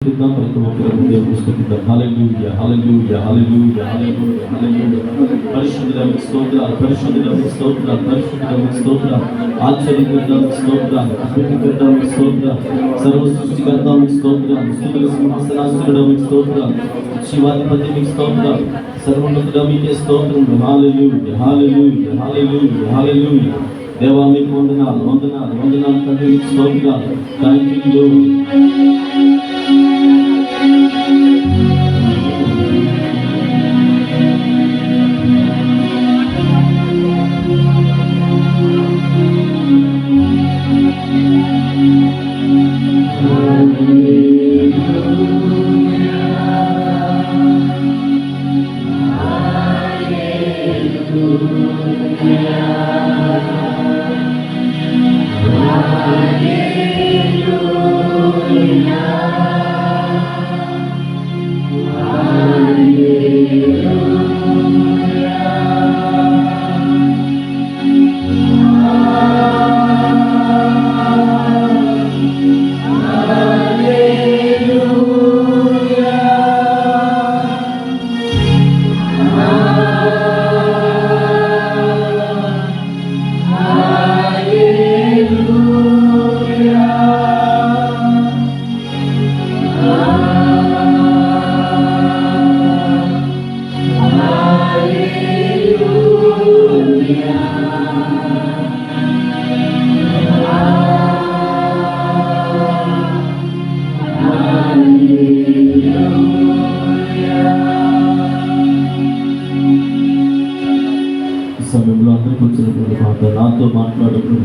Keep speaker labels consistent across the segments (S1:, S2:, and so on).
S1: స్తుతిద్దాం ప్రతి ఒక్కరు దేవుని స్తుతిద్దాం హల్లెలూయా హల్లెలూయా హల్లెలూయా హల్లెలూయా హల్లెలూయా పరిశుద్ధులకు స్తోత్రాలు పరిశుద్ధులకు స్తోత్రాలు పరిశుద్ధులకు స్తోత్రాలు ఆశ్చర్యకర్తలకు స్తోత్రాలు అద్భుతకర్తలకు స్తోత్రాలు సర్వ సృష్టికర్తలకు స్తోత్రాలు స్థుతుల సింహాసనాసురుడకు స్తోత్రాలు శివాధిపతి మీకు స్తోత్రాలు సర్వోన్నతుడ మీకే స్తోత్రం హాలెలూయా హాలెలూయా హాలెలూయా హాలెలూయా దేవా మీకు వందనాలు వందనాలు వందనాలు తండ్రి మీకు స్తోత్రాలు థ్యాంక్ యూ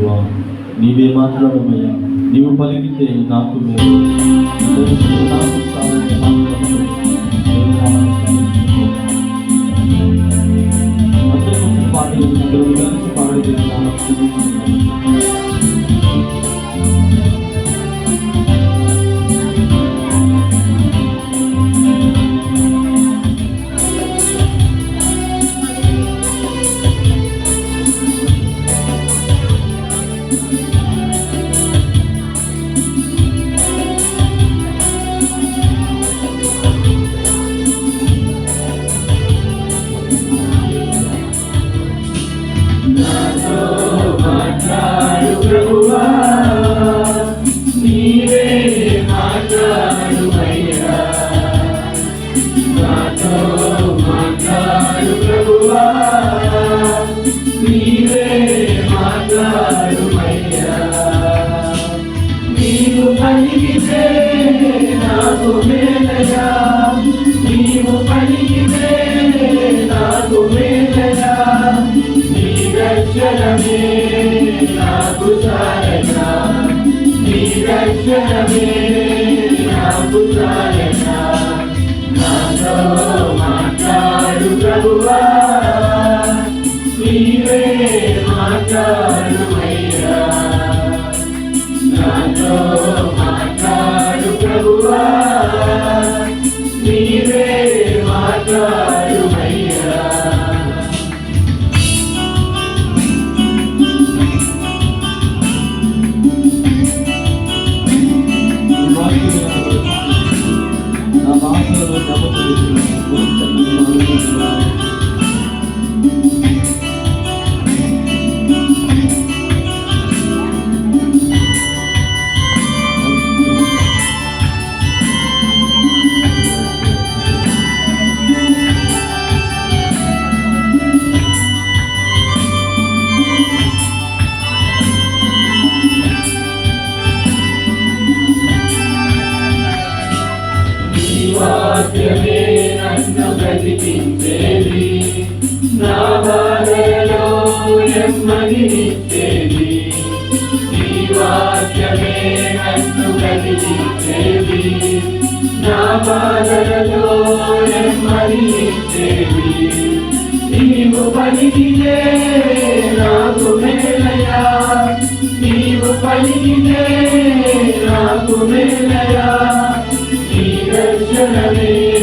S1: మాట్లాడు ప్రభువా నీవే మాట్లాడమయ్యా నీవు పలికితే నాకు మేలు నాకు చాలని మాట్లాడము. నేను నామాన్ని స్థుతించుకుంటున్నాను. అందరికి వచ్చిన పాటలు
S2: మాట్లాడు ప్రభువా నీవే మాట్లాడు నీవు పలికితే నాకు మేలయా నీవు పలికితే నాకు మేలయా నీ దర్శనమే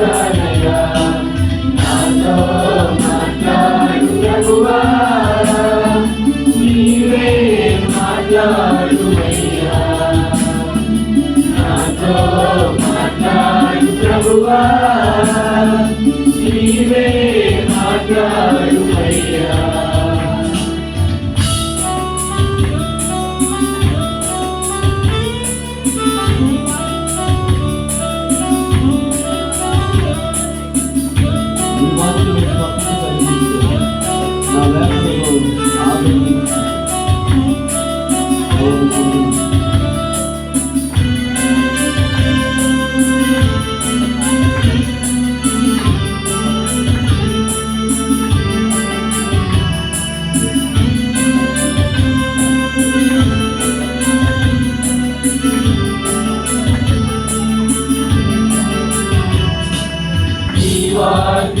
S2: దర్శనమే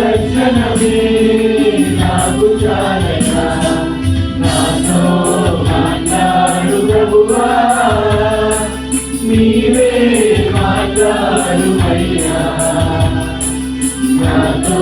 S2: దర్శనమే నాకు చాలక నాతో మాట్లాడు మాట్లాడు అయ్యా నాతో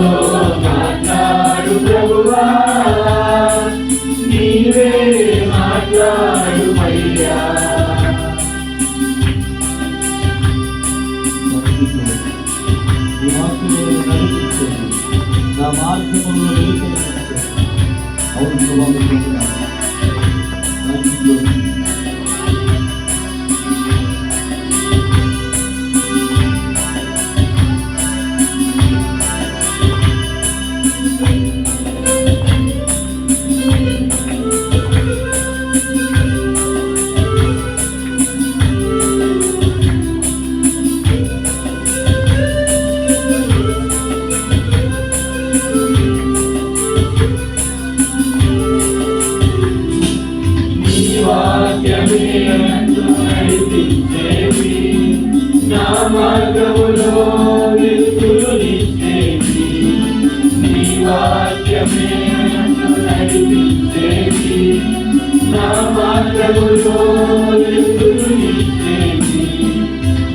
S1: వాక్యమే నడిపించేది నా
S2: మార్గములో నిద్రించేది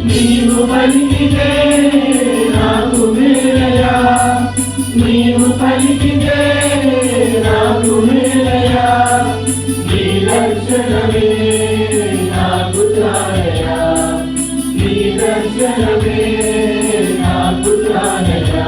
S2: నీవు పలికితే నాకు మేలయా నీవు పలికితే నాకు మేలయా నీ లక్షణమే నాకు తారయా నీ దర్శనమే నాకు తారయా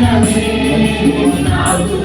S2: దర్శనమే నాకు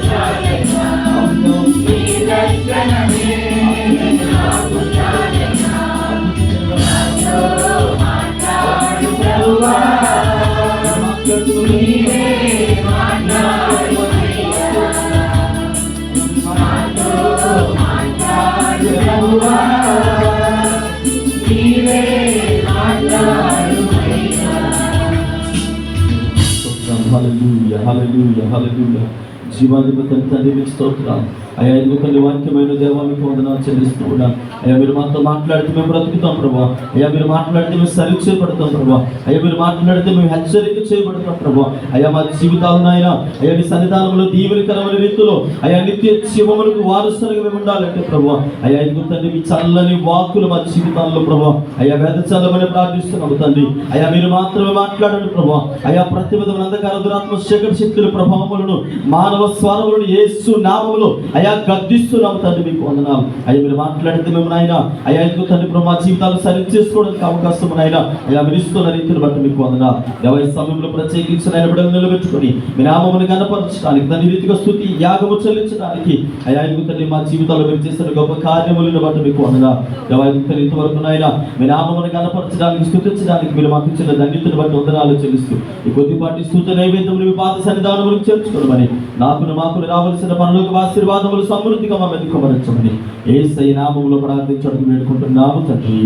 S1: Hallelujah. Hallelujah. జీవాధిపతి తండ్రి మీకు స్తోత్రాలు. అయ్యా ఎందుకు నీ వాక్యమైన దేవా మీకు వందనాలు చెల్లిస్తూ ఉన్నా అయ్యా మీరు మాతో మాట్లాడితే మేము బ్రతుకుతాం ప్రభా. అయ్యా మీరు మాట్లాడితే మేము సరి చేయబడతాం ప్రభా. అయ్యా మీరు మాట్లాడితే మేము హెచ్చరిక చేయబడతాం ప్రభా. అయ్యా మా జీవితాలను ఆయన అయ్యా మీ సన్నిధానంలో దీవెనకరమైన రీతిలో అయ్యా నిత్య శివములకు వారసులుగా మేము ఉండాలంటే ప్రభా. అయ్యా ఎందుకు తండ్రి మీ చల్లని వాక్కులు మా జీవితాల్లో ప్రభా. అయ్యా వేద చల్లమని ప్రార్థిస్తున్నాము తండ్రి. అయ్యా మీరు మాత్రమే మాట్లాడండి ప్రభా. అయ్యా ప్రతి విధమైన అంధకార దురాత్మ శేఖర శక్తుల ప్రభావములను మానవ స్వరములను ఏసు నామములు అయ్యా గద్దిస్తున్నాము తండ్రి మీకు వందనాం అయ్యా మీరు మాట్లాడితే మేము నాయన. అయ్యా ఎందుకు తండ్రి ప్రభు మా జీవితాలు సరి చేసుకోవడానికి అవకాశం నాయన? అయ్యా మీరు ఇస్తున్న రీతిని బట్టి మీకు వందనాలు. ఎవరి సమయంలో ప్రత్యేకించిన ఆయన బిడ్డలు నిలబెట్టుకొని మీ నామమును కనపరచడానికి దాని రీతిగా స్థుతి యాగము చెల్లించడానికి అయ్యా ఎందుకు తండ్రి మా జీవితాల్లో మీరు చేసిన గొప్ప కార్యములను బట్టి మీకు వందనాలు. ఎవరి ఇంతవరకు నాయన మీ నామమును కనపరచడానికి స్థుతించడానికి మీరు మాకు ఇచ్చిన ధన్యతను బట్టి వందనాలు చెల్లిస్తూ ఈ కొద్దిపాటి స్థుతి నైవేద్యములు మీ పాద సన్నిధానములకు చేర్చుకోవడమని నా మాకును రావలసిన పనులకు ఆశీర్వాదములు సమృద్ధిగా మా మెదుకోమనచ్చమని ఏ సై నామములో ప్రార్థించడానికి వేడుకుంటున్నాము తండ్రి.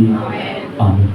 S1: ఆమె